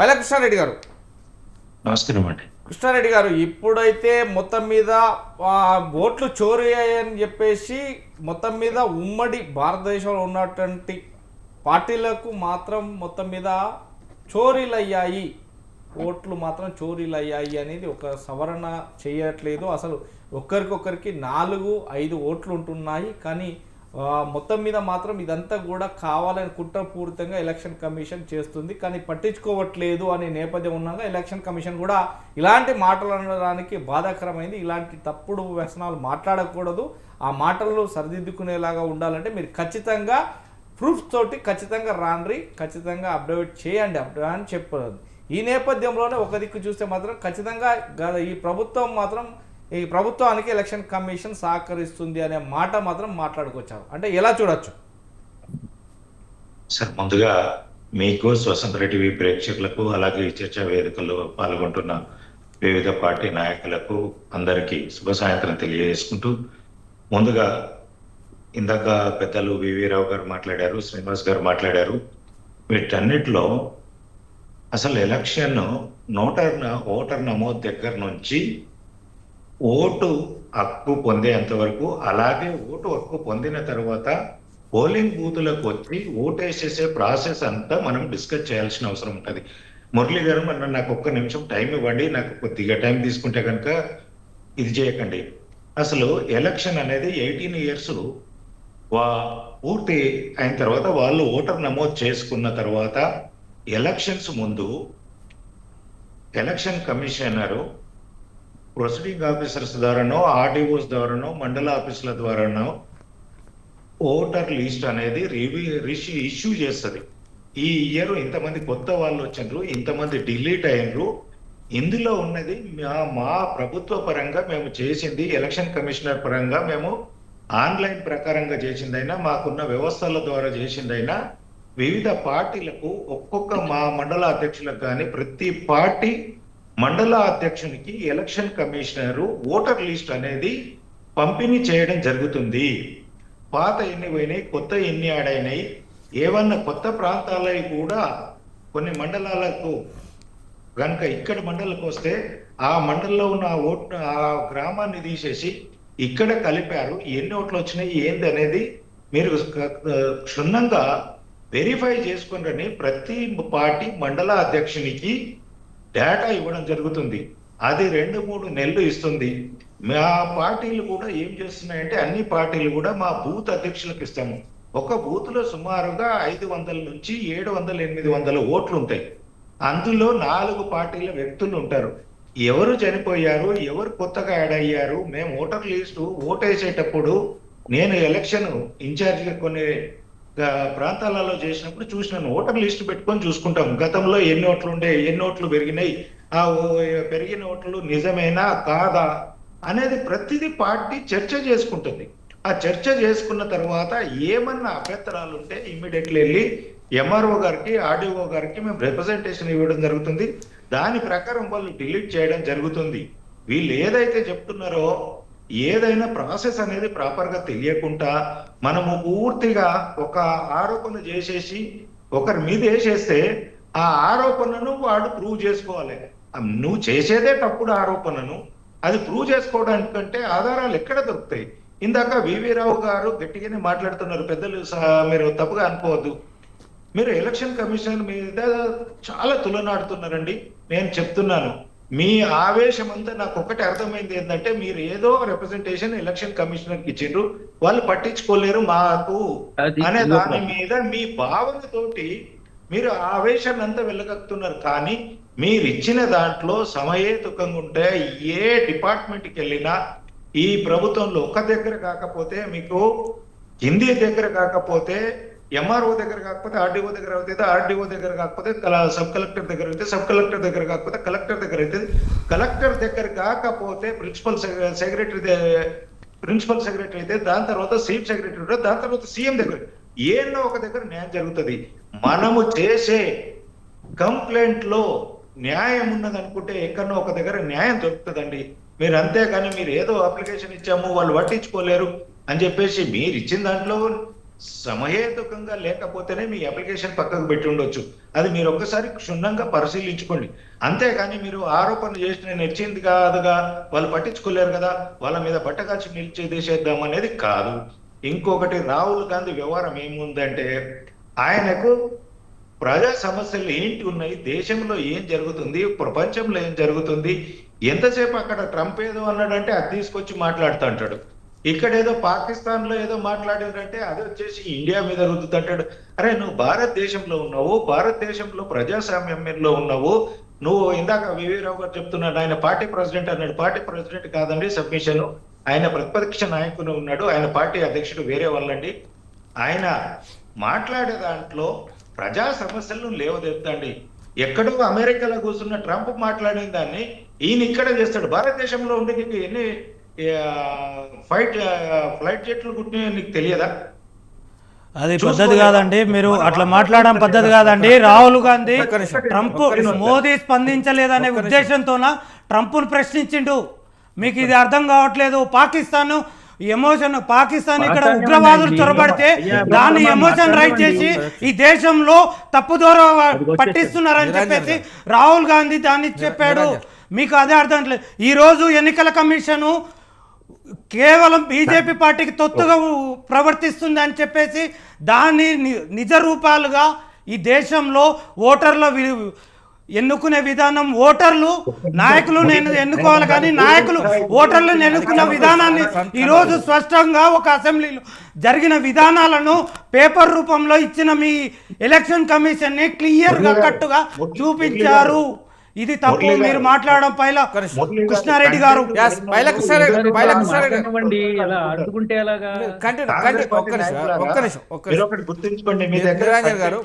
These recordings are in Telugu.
పైల కృష్ణారెడ్డి గారు. నమస్కారం అండి కృష్ణారెడ్డి గారు ఇప్పుడైతే మొత్తం మీద ఓట్లు చోరీ అయ్యాయని చెప్పేసి మొత్తం మీద ఉమ్మడి భారతదేశంలో ఉన్నటువంటి పార్టీలకు మాత్రం మొత్తం మీద చోరీలు అయ్యాయి ఓట్లు మాత్రం చోరీలు అయ్యాయి అనేది ఒక సవరణ చేయట్లేదు. అసలు ఒక్కరికొకరికి నాలుగు ఐదు ఓట్లు ఉంటున్నాయి. కానీ మొత్తం మీద మాత్రం ఇదంతా కూడా కావాలని కుట్రపూరితంగా ఎలక్షన్ కమిషన్ చేస్తుంది. కానీ పట్టించుకోవట్లేదు అనే నేపథ్యం ఉన్నాక ఎలక్షన్ కమిషన్ కూడా ఇలాంటి మాటలు అనడానికి బాధాకరమైంది. ఇలాంటి తప్పుడు వ్యసనాలు మాట్లాడకూడదు. ఆ మాటలు సరిదిద్దుకునేలాగా ఉండాలంటే మీరు ఖచ్చితంగా ప్రూఫ్స్ తోటి ఖచ్చితంగా రాండ్రి ఖచ్చితంగా అప్డేట్ చేయండి అప్డేట్ అని చెప్పదు ఈ నేపథ్యంలోనే ఒక దిక్కు చూస్తే మాత్రం ఖచ్చితంగా ఈ ప్రభుత్వం మాత్రం ఈ ప్రభుత్వానికి ఎలక్షన్ కమిషన్ సహకరిస్తుంది అనే మాట మాత్రం మాట్లాడుకొచ్చారు. అంటే ఎలా చూడొచ్చు? సార్ ముందుగా మీకు స్వతంత్ర టీవీ ప్రేక్షకులకు అలాగే ఈ చర్చా వేదికల్లో పాల్గొంటున్న వివిధ పార్టీ నాయకులకు అందరికీ శుభ సాయంత్రం తెలియజేసుకుంటూ ముందుగా ఇందాక పెద్దలు వివి రావు గారు మాట్లాడారు శ్రీనివాస్ గారు మాట్లాడారు. వీటన్నిటిలో అసలు ఎలక్షన్ నోటర్ ఓటర్ నమోదు దగ్గర నుంచి ఓటు హక్కు పొందేంత వరకు అలాగే ఓటు హక్కు పొందిన తర్వాత పోలింగ్ బూతులకు వచ్చి ఓటేసేసే ప్రాసెస్ అంతా మనం డిస్కస్ చేయాల్సిన అవసరం ఉంటుంది. మురళి గారు మన నాకు ఒక్క నిమిషం టైం ఇవ్వండి నాకు కొద్దిగా టైం తీసుకుంటే కనుక ఇది చేయకండి. అసలు ఎలక్షన్ అనేది ఎయిటీన్ ఇయర్స్ వా పూర్తి అయిన తర్వాత వాళ్ళు ఓటర్ నమోదు చేసుకున్న తర్వాత ఎలక్షన్స్ ముందు ఎలక్షన్ కమిషనరు ప్రొసీడింగ్ ఆఫీసర్స్ ద్వారానో ఆర్డీఓస్ ద్వారానో మండల ఆఫీసుల ద్వారానో ఓటర్ లిస్ట్ అనేది రివ్యూ ఇష్యూ చేస్తుంది. ఈ ఇయర్ ఇంతమంది కొత్త వాళ్ళు వచ్చిండ్రు ఇంతమంది డిలీట్ అయినరు. ఇందులో ఉన్నది మా మా ప్రభుత్వ పరంగా మేము చేసింది ఎలక్షన్ కమిషనర్ పరంగా మేము ఆన్లైన్ ప్రకారంగా చేసిందైనా మాకున్న వ్యవస్థల ద్వారా చేసిందైనా వివిధ పార్టీలకు ఒక్కొక్క మా మండల అధ్యక్షులకు కానీ ప్రతి పార్టీ మండల అధ్యక్షునికి ఎలక్షన్ కమిషనరు ఓటర్ లిస్ట్ అనేది పంపిణీ చేయడం జరుగుతుంది. పాత ఎన్ని పోయినాయి కొత్త ఎన్ని ఆడైనాయి ఏమన్నా కొత్త ప్రాంతాలవి కూడా కొన్ని మండలాలకు కనుక ఇక్కడ మండలకు వస్తే ఆ మండలంలో ఉన్న ఓట్ ఆ గ్రామాన్ని తీసేసి ఇక్కడ కలిపారు. ఎన్ని ఓట్లు వచ్చినాయి ఏంది అనేది మీరు క్షుణ్ణంగా వెరిఫై చేసుకుని ప్రతి పార్టీ మండల అధ్యక్షునికి డేటా ఇవ్వడం జరుగుతుంది. అది రెండు మూడు నెలలు ఇస్తుంది. మా పార్టీలు కూడా ఏం చేస్తున్నాయంటే అన్ని పార్టీలు కూడా మా బూత్ అధ్యక్షులకు ఇస్తాము. ఒక బూత్లో సుమారుగా ఐదు వందల నుంచి ఏడు వందల ఎనిమిది వందల ఓట్లు ఉంటాయి. అందులో నాలుగు పార్టీల వ్యక్తులు ఉంటారు. ఎవరు చనిపోయారు ఎవరు కొత్తగా యాడ్ అయ్యారు మేము ఓటర్ లిస్టు ఓటేసేటప్పుడు నేను ఎలక్షన్ ఇన్ఛార్జ్ కొన్ని ప్రాంతాలలో చేసినప్పుడు చూసినాను. ఓటర్ లిస్ట్ పెట్టుకొని చూసుకుంటాం. గతంలో ఎన్ని ఓట్లు ఉండే ఎన్ని ఓట్లు పెరిగినాయి ఆ ఓ- పెరిగిన ఓట్లు నిజమేనా కాదా అనేది ప్రతిదీ పార్టీ చర్చ చేసుకుంటుంది. ఆ చర్చ చేసుకున్న తర్వాత ఏమన్నా అభ్యంతరాలు ఉంటే ఇమ్మీడియట్లీ వెళ్ళి ఎంఆర్ఓ గారికి ఆర్డీఓ గారికి మేము రిప్రజెంటేషన్ ఇవ్వడం జరుగుతుంది. దాని ప్రకారం వాళ్ళు డిలీట్ చేయడం జరుగుతుంది. వీళ్ళు ఏదైతే చెప్తున్నారో ఏదైనా ప్రాసెస్ అనేది ప్రాపర్గా తెలియకుండా మనము పూర్తిగా ఒక ఆరోపణ చేసేసి ఒకరి మీద వేసేస్తే ఆ ఆరోపణను వాడు ప్రూవ్ చేసుకోవాలి. నువ్వు చేసేదే తప్పుడు ఆరోపణను. అది ప్రూవ్ చేసుకోవడానికంటే ఆధారాలు ఎక్కడ దొరుకుతాయి? ఇందాక వివి రావు గారు గట్టిగానే మాట్లాడుతున్నారు పెద్దలు మీరు తప్పుగా అనుకోవద్దు. మీరు ఎలక్షన్ కమిషన్ మీద చాలా తులనాడుతున్నారండి. నేను చెప్తున్నాను. మీ ఆవేశం అంతా నాకు ఒకటి అర్థమైంది ఏంటంటే మీరు ఏదో రిప్రజెంటేషన్ ఎలక్షన్ కమిషనర్కి ఇచ్చిండ్రు వాళ్ళు పట్టించుకోలేరు మాకు అనే దాని మీద మీ భావనతోటి మీరు ఆవేశాన్ని అంతా వెళ్ళగక్కుతున్నారు కానీ మీరు ఇచ్చిన దాంట్లో సమయేతుకంగా ఉంటే ఏ డిపార్ట్మెంట్కి వెళ్ళినా ఈ ప్రభుత్వంలో ఒక దగ్గర కాకపోతే మీకు హిందీ దగ్గర కాకపోతే ఎంఆర్ఓ దగ్గర కాకపోతే ఆర్డీఓ దగ్గర అవుతుంది ఆర్డీఓ దగ్గర కాకపోతే సబ్ కలెక్టర్ దగ్గర అయితే సబ్ కలెక్టర్ దగ్గర కాకపోతే కలెక్టర్ దగ్గర అవుతుంది. కలెక్టర్ దగ్గర కాకపోతే ప్రిన్సిపల్ సెక్రటరీ ప్రిన్సిపల్ సెక్రటరీ అయితే దాని తర్వాత చీఫ్ సెక్రటరీ దాని తర్వాత సీఎం దగ్గర. ఏన్నో ఒక దగ్గర న్యాయం జరుగుతుంది. మనము చేసే కంప్లైంట్లో న్యాయం ఉన్నది అనుకుంటే ఎక్కడో ఒక దగ్గర న్యాయం దొరుకుతుందండి. మీరు అంతేగాని మీరు ఏదో అప్లికేషన్ ఇచ్చాము వాళ్ళు పట్టించుకోలేరు అని చెప్పేసి మీరు ఇచ్చిన దాంట్లో సమహేతుకంగా లేకపోతేనే మీ అప్లికేషన్ పక్కకు పెట్టి ఉండొచ్చు. అది మీరు ఒక్కసారి క్షుణ్ణంగా పరిశీలించుకోండి. అంతేకాని మీరు ఆరోపణ చేసిన నెచ్చింది కాదుగా వాళ్ళు పట్టించుకోలేరు కదా వాళ్ళ మీద బట్టకాల్చి నిలిచేదేసేద్దాం అనేది కాదు. ఇంకొకటి రాహుల్ గాంధీ వ్యవహారం ఏముందంటే ఆయనకు ప్రజా సమస్యలు ఏంటి ఉన్నాయి దేశంలో ఏం జరుగుతుంది ప్రపంచంలో ఏం జరుగుతుంది ఎంతసేపు అక్కడ ట్రంప్ ఏదో అన్నాడంటే అది తీసుకొచ్చి మాట్లాడుతుంటాడు ఇక్కడ ఏదో పాకిస్తాన్లో ఏదో మాట్లాడిందంటే అది వచ్చేసి ఇండియా మీద రుద్దుతుంటాడు అరే నువ్వు భారతదేశంలో ఉన్నావు భారతదేశంలో ప్రజాస్వామ్యంలో ఉన్నావు. నువ్వు ఇందాక వివేరావు గారు చెప్తున్నాడు ఆయన పార్టీ ప్రెసిడెంట్ అన్నాడు. పార్టీ ప్రెసిడెంట్ కాదండి సబ్మిషన్. ఆయన ప్రతిపక్ష నాయకుడు ఉన్నాడు ఆయన పార్టీ అధ్యక్షుడు వేరే వాళ్ళండి. ఆయన మాట్లాడే దాంట్లో ప్రజా సమస్యలను లేవదెత్తండి. ఎక్కడో అమెరికాలో కూర్చున్న ట్రంప్ మాట్లాడిన దాన్ని ఈయన ఇక్కడ చేస్తాడు. భారతదేశంలో ఉండి నీకు ఎన్ని ఫైట్ ఫ్లైట్ జెట్లు కుట్టినా నీకు తెలియదా అది. పద్ధతి కాదండి మీరు అట్లా మాట్లాడడం పద్ధతి కాదండి రాహుల్ గాంధీ ట్రంప్. మోదీ స్పందించలేదనే ఉద్దేశంతోన ట్రంప్ను ప్రశ్నించిండు మీకు ఇది అర్థం కావట్లేదు పాకిస్తాన్ ఎమోషన్ పాకిస్తాన్ ఇక్కడ ఉగ్రవాదులు? చొరబడితే దాన్ని ఎమోషన్ రైట్ చేసి. ఈ దేశంలో తప్పుదోర వచ్చేసింది. పట్టిస్తున్నారని చెప్పేసి. రాహుల్ గాంధీ దాన్ని చెప్పాడు. మీకు అదే అర్థం లేదు ఈ రోజు ఎన్నికల కమిషను కేవలం బీజేపీ పార్టీకి తొత్తుగా ప్రవర్తిస్తుంది అని చెప్పేసి దాన్ని నిజ రూపాలుగా ఈ దేశంలో ఓటర్ల ఎన్నుకునే విధానం ఓటర్లు నాయకులు నేను ఎన్నుకోవాలి కానీ నాయకులు ఓటర్లను ఎన్నుకున్న విధానాన్ని ఈరోజు స్పష్టంగా ఒక అసెంబ్లీలో జరిగిన విధానాలను పేపర్ రూపంలో ఇచ్చిన మీ ఎలక్షన్ కమిషన్ని క్లియర్గా కట్టుగా చూపించారు. ఇది తప్పు. మీరు మాట్లాడడం పైల కృష్ణారెడ్డి గారు. ఒకటి గుర్తుంచుకోండి మీ మీరు దగ్గర గారు,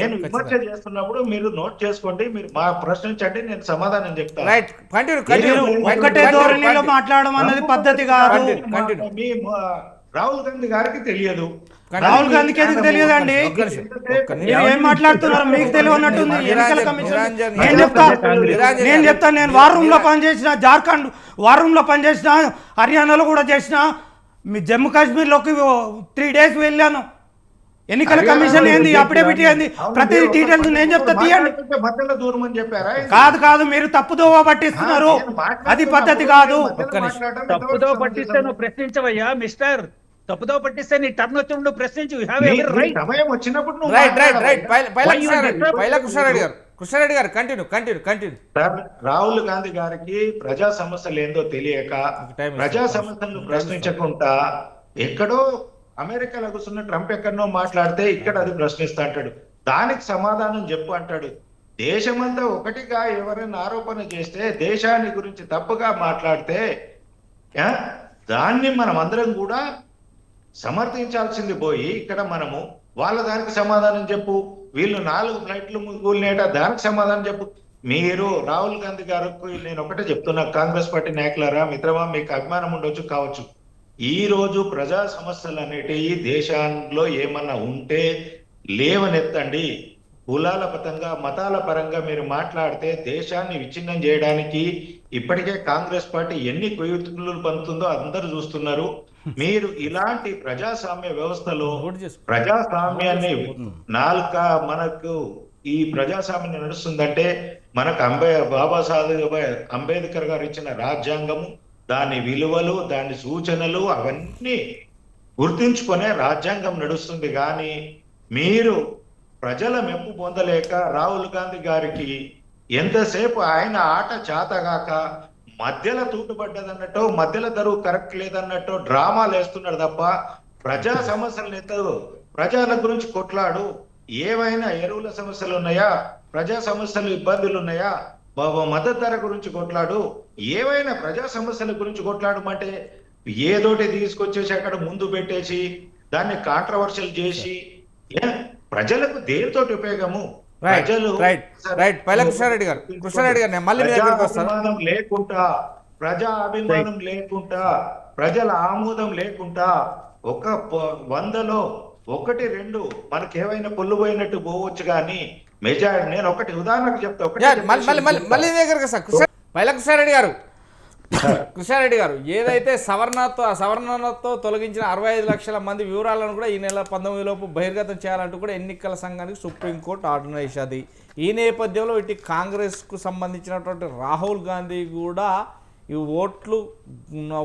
నేను విమర్శ. చేస్తున్నప్పుడు మీరు నోట్ చేసుకోండి మీరు మా ప్రశ్నించండి నేను సమాధానం చెప్తాను. రైట్ కంటిన్యూ కంటిన్యూ మీరు ఒక్కటే ధోరణిలో మాట్లాడడం అనేది పద్ధతి కాదు. మా- రాహుల్ గాంధీ గారికి తెలియదు. రాహుల్ గాంధీకి ఎందుకు తెలియదండి? ఏం మాట్లాడుతున్నారు? మీకు తెలియనట్టుంది ఎన్నికల కమిషన్. నేను చెప్తా నేను. చెప్తాను నేను వార్ రూమ్లో పనిచేసిన జార్ఖండ్ వార్ రూమ్లో పనిచేసిన హర్యానాలో కూడా చేసిన మీ జమ్మూ కాశ్మీర్లోకి త్రీ డేస్ వెళ్ళాను. ఎన్నికల కమిషన్ ఏంది? అఫిడవిట్ ఏంది? ప్రతి డీటెయిల్స్ నేను చెప్తా తీయండి. మాట్లాడుతుంటే మధ్యలో దూరం అని చెప్పారా? కాదు కాదు మీరు తప్పుదోవ పట్టిస్తున్నారు. అది పద్ధతి కాదు. ఒక్క నిమిషం. తప్పుదో పట్టిస్తే నువ్వు ప్రశ్నించవయ్యా మిస్టర్. తప్పుదో పట్టిస్తే నీ టర్న్ వచ్చి నువ్వు ప్రశ్నించు సమయం వచ్చినప్పుడు నువ్వు రైట్ రైట్ మాట్లాడాలి. Right Paila Paila Why you Krishnareddy disturb? Paila Krishnareddy garu Krishnareddy garu continue continue continue sir Rahul Gandhi గారికి ప్రజా సమస్యలు ఏందో తెలియక ప్రజా. సమస్యలను ప్రశ్నించకుండా ఎక్కడో అమెరికాలో కూర్చున్న ట్రంప్ ఎక్కడనో మాట్లాడితే ఇక్కడ అది ప్రశ్నిస్తా అంటాడు దానికి సమాధానం చెప్పు అంటాడు దేశమంతా ఒకటిగా ఎవరైనా ఆరోపణ చేస్తే దేశాన్ని గురించి తప్పుగా మాట్లాడితే ఆ, దాన్ని మనం అందరం కూడా సమర్థించాల్సింది పోయి ఇక్కడ మనము వాళ్ళ దానికి సమాధానం చెప్పు వీళ్ళు నాలుగు ఫ్లైట్లు కూలినేట దానికి సమాధానం చెప్పు. మీరు రాహుల్ గాంధీ గారికి నేను ఒకటే చెప్తున్నా కాంగ్రెస్ పార్టీ నాయకులారా మిత్రమా మీకు అభిమానం ఉండొచ్చు కావచ్చు. ఈ రోజు ప్రజా సమస్యలు అనేటివి దేశంలో ఏమన్నా ఉంటే లేవనెత్తండి. కులాల పరంగా మతాల పరంగా మీరు మాట్లాడితే దేశాన్ని విచ్ఛిన్నం చేయడానికి ఇప్పటికే కాంగ్రెస్ పార్టీ ఎన్ని కుయుక్తులు పంతుందో అందరూ చూస్తున్నారు. మీరు ఇలాంటి ప్రజాస్వామ్య వ్యవస్థలో. ప్రజాస్వామ్యాన్ని నాలుక మనకు ఈ ప్రజాస్వామ్యం నడుస్తుందంటే మనకు అంబే బాబాసాహెబ్ అంబేద్కర్ గారు ఇచ్చిన రాజ్యాంగము దాని విలువలు దాని సూచనలు అవన్నీ గుర్తించుకునే రాజ్యాంగం నడుస్తుంది. కానీ మీరు ప్రజల మెప్పు పొందలేక రాహుల్ గాంధీ గారికి ఎంతసేపు ఆయన ఆట చాతగాక మధ్యలో తూటుపడ్డదన్నట్టు మధ్యలో ధరువు కరెక్ట్ లేదన్నట్టు డ్రామాలు వేస్తున్నాడు తప్ప ప్రజా సమస్యలు ఎత్తదు ప్రజల గురించి కొట్లాడు ఏవైనా ఎరువుల సమస్యలు ఉన్నాయా ప్రజా సమస్యలు ఇబ్బందులు ఉన్నాయా బాబా మద్దతు ధర గురించి కొట్లాడు ఏవైనా ప్రజా సమస్యల గురించి కొట్లాడమంటే ఏదోటి తీసుకొచ్చేసి అక్కడ ముందు పెట్టేసి దాన్ని కాంట్రవర్షియల్ చేసి ఏ? ప్రజలకు దేనితోటి ఉపయోగము? ప్రజలు రైట్ కృష్ణారెడ్డి గారు కృష్ణారెడ్డి గారు మళ్ళీ ప్రజాభిమానం లేకుండా ప్రజా అభిమానం లేకుండా ప్రజల ఆమోదం లేకుండా ఒక వందలో ఒకటి రెండు మనకి ఏమైనా పొల్లు పోయినట్టు పోవచ్చు కానీ మెజారిటీ నేను ఒకటి ఉదాహరణకు చెప్తా ఒకటి మళ్ళీ మళ్ళీ మళ్ళీ పైల కృష్ణారెడ్డి గారు కృష్ణారెడ్డి గారు ఏదైతే సవర్ణతో సవర్ణతో తొలగించిన అరవై ఐదు లక్షల మంది వివరాలను కూడా ఈ నెల పంతొమ్మిది లోపు బహిర్గతం చేయాలంటూ కూడా ఎన్నికల సంఘానికి సుప్రీంకోర్టు ఆర్డర్ వేసేది. ఈ నేపథ్యంలో ఇటు కాంగ్రెస్కు సంబంధించినటువంటి రాహుల్ గాంధీ కూడా ఈ ఓట్లు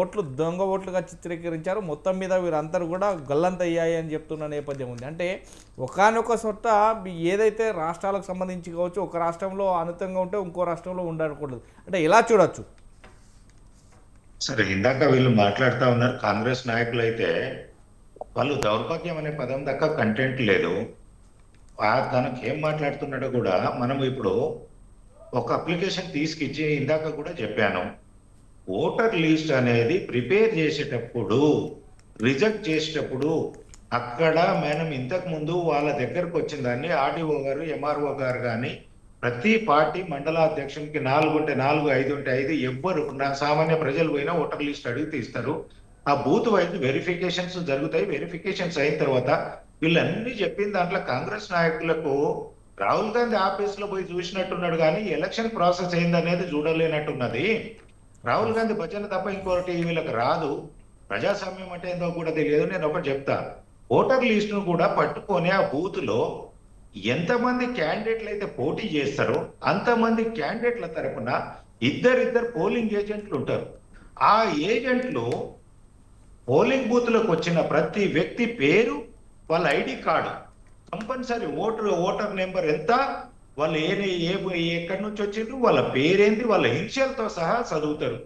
ఓట్లు దొంగ ఓట్లుగా చిత్రీకరించారు. మొత్తం మీద వీరందరూ కూడా గల్లంత అయ్యాయి అని చెప్తున్న నేపథ్యం ఉంది. అంటే ఒకనొక చోట మీ ఏదైతే రాష్ట్రాలకు సంబంధించి కావచ్చు ఒక రాష్ట్రంలో అనుతంగా ఉంటే ఇంకో రాష్ట్రంలో ఉండకూడదు. అంటే ఎలా చూడొచ్చు. సరే ఇందాక వీళ్ళు మాట్లాడుతూ ఉన్నారు. కాంగ్రెస్ నాయకులు అయితే వాళ్ళు దౌర్భాగ్యం అనే పదం దాకా కంటెంట్ లేదు. తనకి ఏం మాట్లాడుతున్నాడో కూడా మనం ఇప్పుడు ఒక అప్లికేషన్ తీసుకిచ్చి ఇందాక కూడా చెప్పాను. ఓటర్ లిస్ట్ అనేది ప్రిపేర్ చేసేటప్పుడు రిజెక్ట్ చేసేటప్పుడు అక్కడ మనం ఇంతకు ముందు వాళ్ళ దగ్గరకు వచ్చిన దాన్ని ఆర్డీఓ గారు ఎంఆర్ఓ గారు కానీ ప్రతి పార్టీ మండలాధ్యక్షునికి నాలుగు ఉంటే నాలుగు ఐదు ఉంటే ఐదు ఎవ్వరు నా సామాన్య ప్రజలు పోయినా ఓటర్ లిస్ట్ అడిగి తీస్తారు ఆ బూత్ వైజ్ వెరిఫికేషన్స్ జరుగుతాయి. వెరిఫికేషన్స్ అయిన తర్వాత వీళ్ళన్నీ చెప్పిన దాంట్లో కాంగ్రెస్ నాయకులకు రాహుల్ గాంధీ ఆఫీస్లో పోయి చూసినట్టున్నాడు కానీ ఎలక్షన్ ప్రాసెస్ అయిందనేది చూడలేనట్టున్నది. రాహుల్ గాంధీ భజన తప్ప ఇంకోటి వీళ్ళకి రాదు. ప్రజాస్వామ్యం అంటే ఏందో కూడా తెలియదు. నేను ఒకటి చెప్తా. ఓటర్ లిస్ట్ను కూడా పట్టుకొని ఆ బూత్లో ఎంతమంది క్యాండిడేట్లు అయితే పోటీ చేస్తారో అంతమంది క్యాండిడేట్ల తరపున ఇద్దరిద్దరు పోలింగ్ ఏజెంట్లు ఉంటారు. ఆ ఏజెంట్లు పోలింగ్ బూత్లకు వచ్చిన ప్రతి వ్యక్తి పేరు వాళ్ళ ID card compulsory voter voter number ఎంత వాళ్ళు ఏ ఏ ఎక్కడి నుంచి వచ్చిండ్రు వాళ్ళ పేరేంది? వాళ్ళ ఇనిషియల్తో సహా చదువుతారు.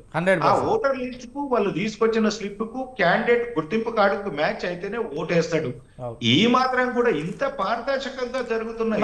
ఆ ఓటర్ లిస్ట్కు వాళ్ళు తీసుకొచ్చిన స్లిప్కు క్యాండిడేట్ గుర్తింపు కార్డుకు మ్యాచ్ అయితేనే ఓటేస్తాడు. ఈ మాత్రం కూడా ఇంత పారదర్శకంగా జరుగుతున్న